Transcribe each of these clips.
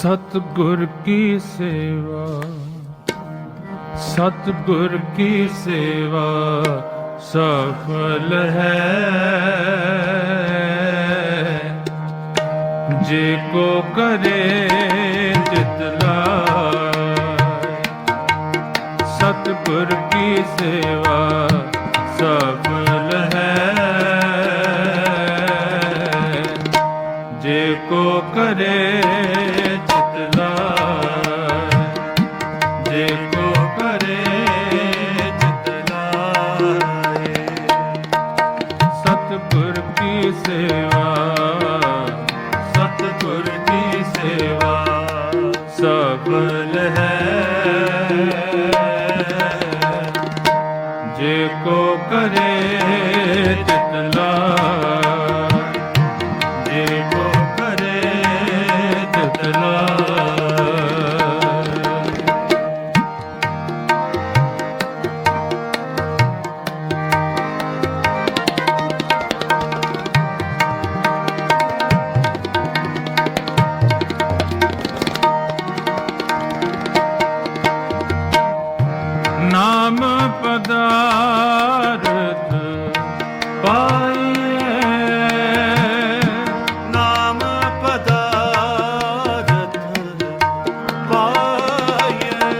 ਸਤਿਗੁਰ ਕੀ ਸੇਵਾ, ਸਤਿਗੁਰ ਕੀ ਸੇਵਾ, ਸਫਲ ਹੈ। ਜੇ ਕੋ ਕਰੇ ਜਿਤ ਲਾਇ ਸਤਿਗੁਰ ਕੀ ਸੇਵਾ, ਸਫਲ ਹੈ। ਕੋ ਕਰੇ ਚਿਤ ਲਾਇ ਨਾਮ ਪਦਾਰਥ ਪਾਈਏ ਨਾਮ ਪਦਾਰਥ ਪਾਇਏ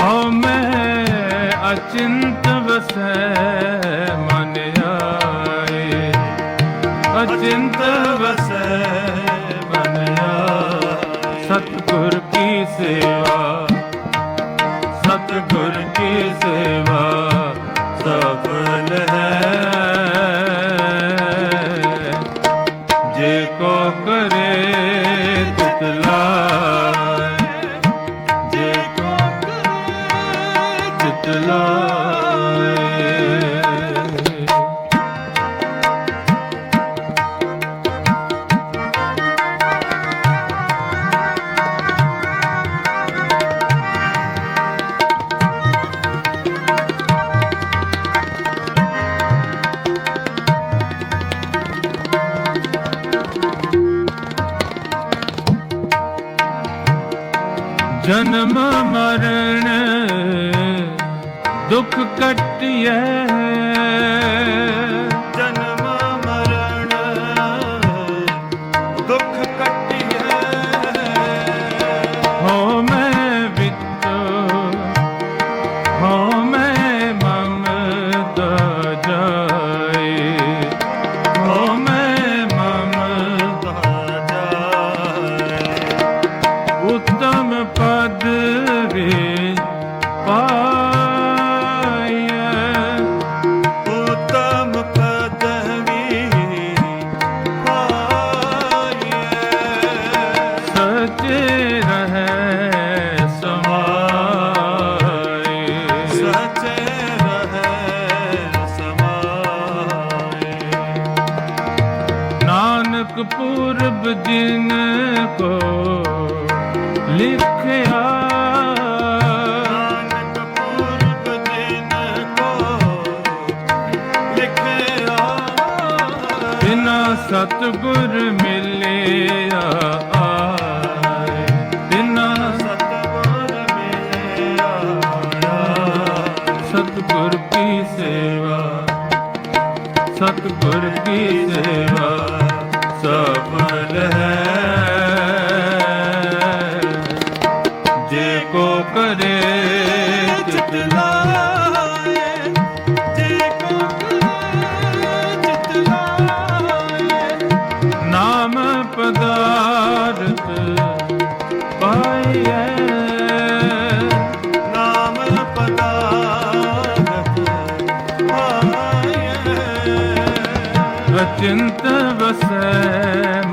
ਹਉ ਮੈਂ ਅਚਿੰਤ ਵਸੈ ਸਫਲ ਹੈ। ਜਨਮ ਮਰਨ ਦੁੱਖ ਕਟਿਐ। ਪੁਰਬ ਜਿਨ ਕੋ ਲਿਖਿਆ ਸਤਗੁਰ ਮਿਲਿਆ ਆਏ। ਬਿਨਾ ਸਤਿਗੁਰ ਮਿਲਿਆ ਸਤਗੁਰ ਕੀ ਸੇਵਾ, ਸਤਗੁਰ ਕੀ ਸੇਵਾ ਸਫਲ ਹੈ। ਜੇ ਕੋ ਕਰੇ ਤਿਤ ਲਾਏ ਨਾਮ ਪਦਾਰਥ ਪਾਈਐ। ਨਾਮ ਵਸੈ